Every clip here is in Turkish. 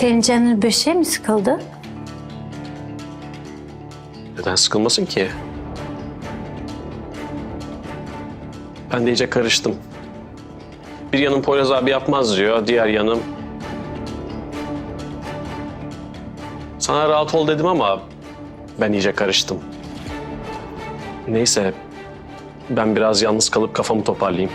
Senin canın bir şey mi sıkıldı? Neden sıkılmasın ki? Ben de iyice karıştım. Bir yanım Poyraz abi yapmaz diyor, diğer yanım... Sana rahat ol dedim ama ben iyice karıştım. Neyse, ben biraz yalnız kalıp kafamı toparlayayım.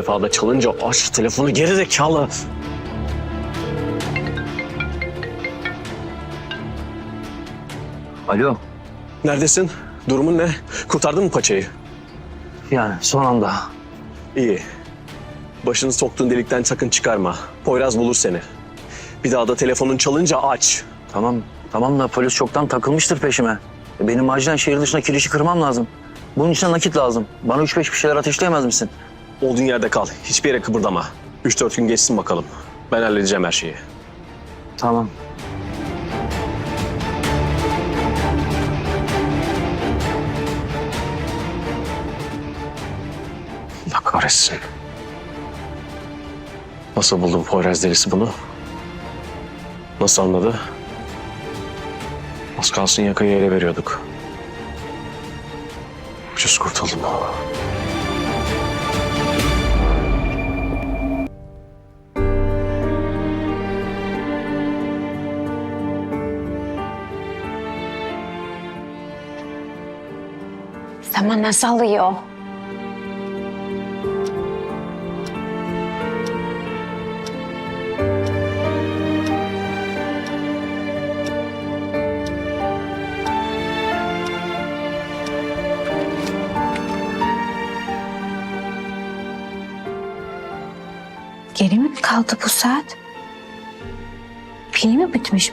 Bir defa da çalınca aç telefonu geri zekalı. Alo. Neredesin? Durumun ne? Kurtardın mı paçayı? Yani son anda. İyi. Başını soktuğun delikten sakın çıkarma. Poyraz bulur seni. Bir daha da telefonun çalınca aç. Tamam. Tamam da polis çoktan takılmıştır peşime. E, Benim acilen şehir dışına kirişi kırmam lazım. Bunun için nakit lazım. Bana üç beş bir şeyler ateşleyemez misin? Olduğun yerde kal. Hiçbir yere kıpırdama. Üç dört gün geçsin bakalım. Ben halledeceğim her şeyi. Tamam. Allah kahretsin. Nasıl buldun Poyraz delisi bunu? Nasıl anladı? Az kalsın yakayı ele veriyorduk. Ucuz kurtuldum. Zaman nasıl alıyor? Geri mi kaldı bu saat? Pili mi bitmiş?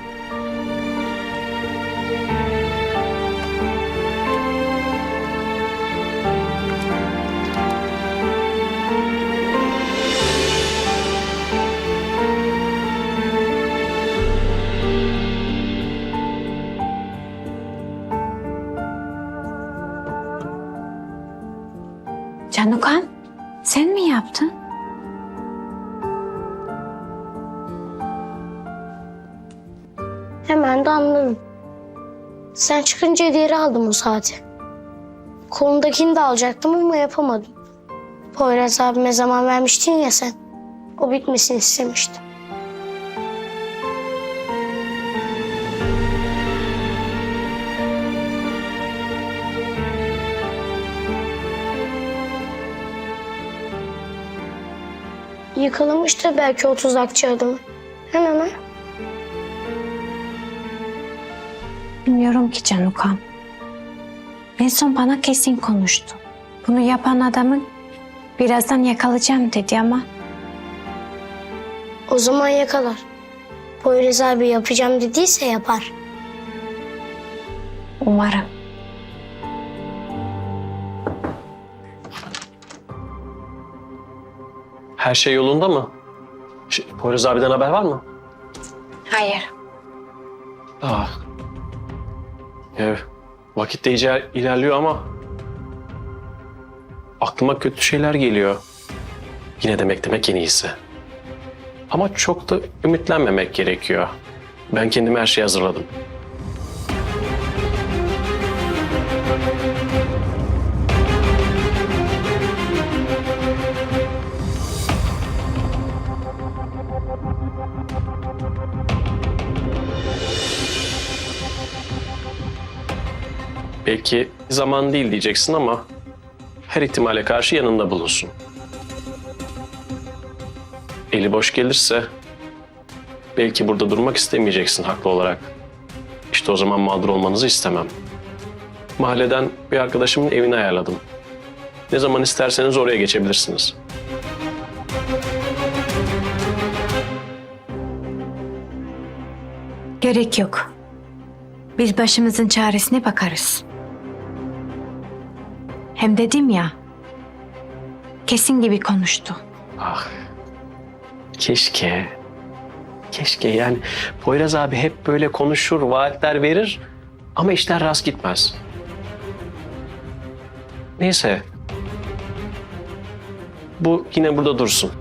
Hemen de anladım. Sen çıkınca diğeri aldım o saati. Kolundakini de alacaktım ama yapamadım. Poyraz abime zaman vermiştin ya sen. O bitmesini istemiştim. Yıkılmıştır belki o tuzakçı adamı. Hemen ha? Bilmiyorum ki Canukan. En son bana kesin konuştu. Bunu yapan adamı birazdan yakalayacağım dedi ama O zaman yakalar. Poyraz abi yapacağım dediyse yapar. umarım. Her şey yolunda mı? Ş- Poyraz abiden haber var mı? Hayır. Aa. Ya, vakit de iyice ilerliyor ama aklıma kötü şeyler geliyor. Yine demek demek en iyisi. Ama çok da ümitlenmemek gerekiyor. Ben kendime her şeyi hazırladım. Belki zaman değil diyeceksin ama her ihtimale karşı yanında bulunsun. Eli boş gelirse belki burada durmak istemeyeceksin haklı olarak. İşte o zaman mağdur olmanızı istemem. Mahalleden bir arkadaşımın evini ayarladım. Ne zaman isterseniz oraya geçebilirsiniz. Gerek yok. Biz başımızın çaresine bakarız. Hem dedim ya, kesin gibi konuştu. Ah. Keşke. Keşke yani Poyraz abi hep böyle konuşur, vaatler verir ama işler rast gitmez. Neyse. Bu yine burada dursun.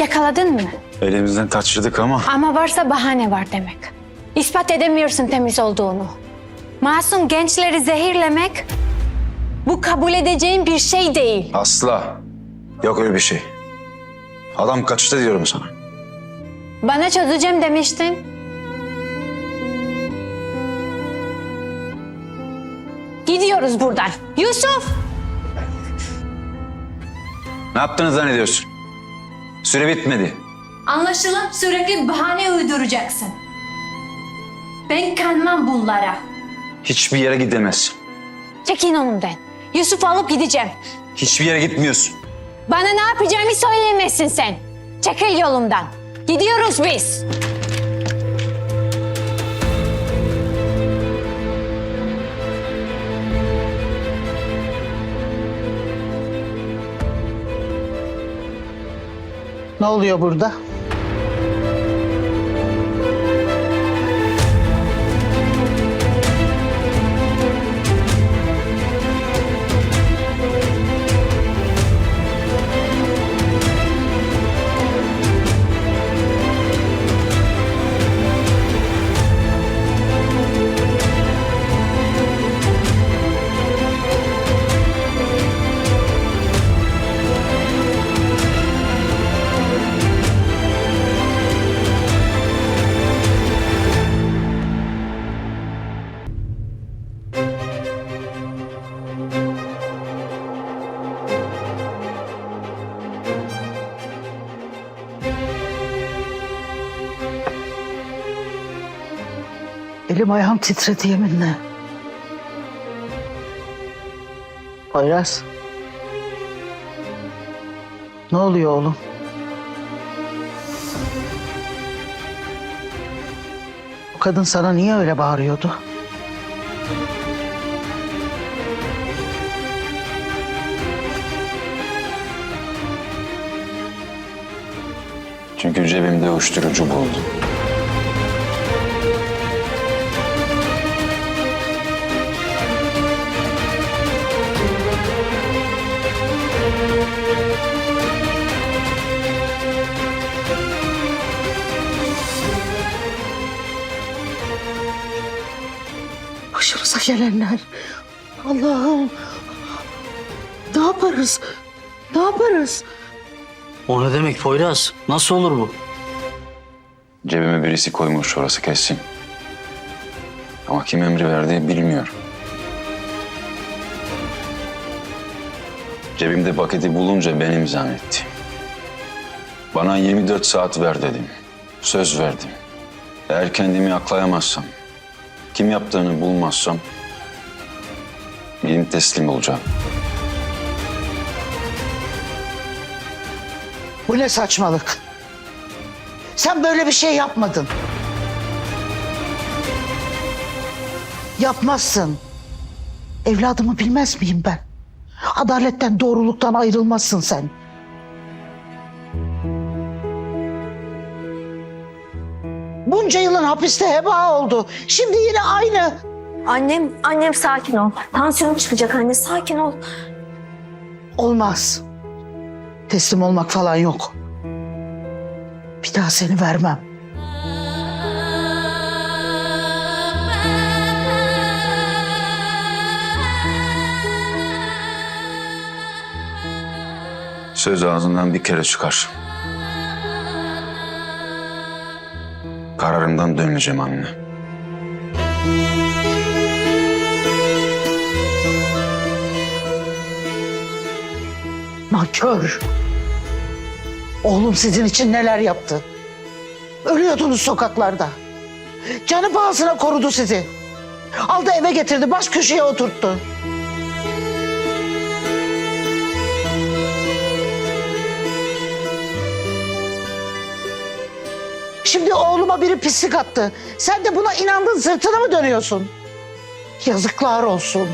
Yakaladın mı? Elimizden kaçırdık ama Ama varsa bahane var demek. İspat edemiyorsun temiz olduğunu. Masum gençleri zehirlemek bu kabul edeceğin bir şey değil. asla yok öyle bir şey. Adam kaçtı diyorum sana. Bana çözeceğim demiştin. Gidiyoruz buradan. Yusuf! Ne yaptığını zannediyorsun? Süre bitmedi. Anlaşılan sürekli bahane uyduracaksın. Ben kanmam bunlara. Hiçbir yere gidemezsin. Çekin önümden. Yusuf'u alıp gideceğim. Hiçbir yere gitmiyorsun. Bana ne yapacağımı söylemezsin sen. Çekil yolumdan. Gidiyoruz biz. Ne oluyor burada? Elim ayağım titredi yeminle. Poyraz. Ne oluyor oğlum? O kadın sana niye öyle bağırıyordu? Çünkü cebimde uyuşturucu buldum. Başımıza gelenler. Allah'ım. Ne yaparız? Ne yaparız? O ne demek Poyraz? Nasıl olur bu? Cebime birisi koymuş orası kesin. Ama kim emri verdi bilmiyorum. Cebimde paketi bulunca benim zannetti. Bana 24 saat ver dedim. Söz verdim. Eğer kendimi aklayamazsam, kim yaptığını bulmazsam, benim teslim olacağım. Bu ne saçmalık? Sen böyle bir şey yapmadın. Yapmazsın. Evladımı bilmez miyim ben? Adaletten, doğruluktan ayrılmazsın sen. Bunca yılın hapiste heba oldu. Şimdi yine aynı. Annem, annem sakin ol. Tansiyon çıkacak anne, sakin ol. Olmaz. Teslim olmak falan yok. Bir daha seni vermem. Söz ağzından bir kere çıkar. Kararımdan döneceğim anne. Nankör. Oğlum sizin için neler yaptı. Ölüyordunuz sokaklarda. Canı pahasına korudu sizi. Aldı eve getirdi, baş köşeye oturttu. Şimdi oğluma biri pislik attı. Sen de buna inandın, sırtına mı dönüyorsun? Yazıklar olsun.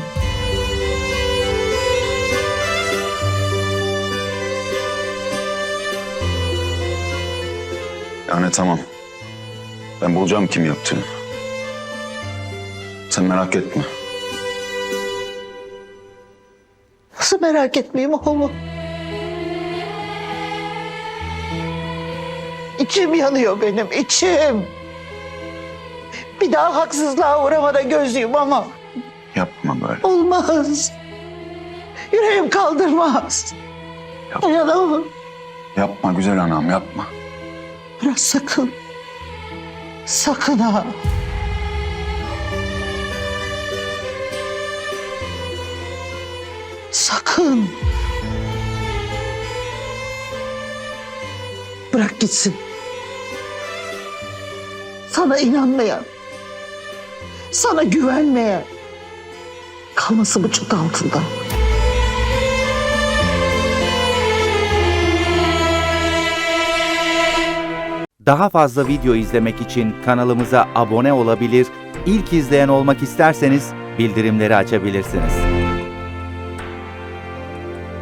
Yani tamam. Ben bulacağım kim yaptığını. Sen merak etme. Nasıl merak etmeyeyim oğlum? İçim yanıyor benim, içim. Bir daha haksızlığa uğramada göz yumamam. Yapma böyle. Olmaz. Yüreğim kaldırmaz. Dayanamam. Yapma güzel anam yapma. Biraz sakın. Sakın ha. Sakın. Bırak gitsin. Sana inanmayan, sana güvenmeyen kalması bu çatı altında. Daha fazla video izlemek için kanalımıza abone olabilir, ilk izleyen olmak isterseniz bildirimleri açabilirsiniz.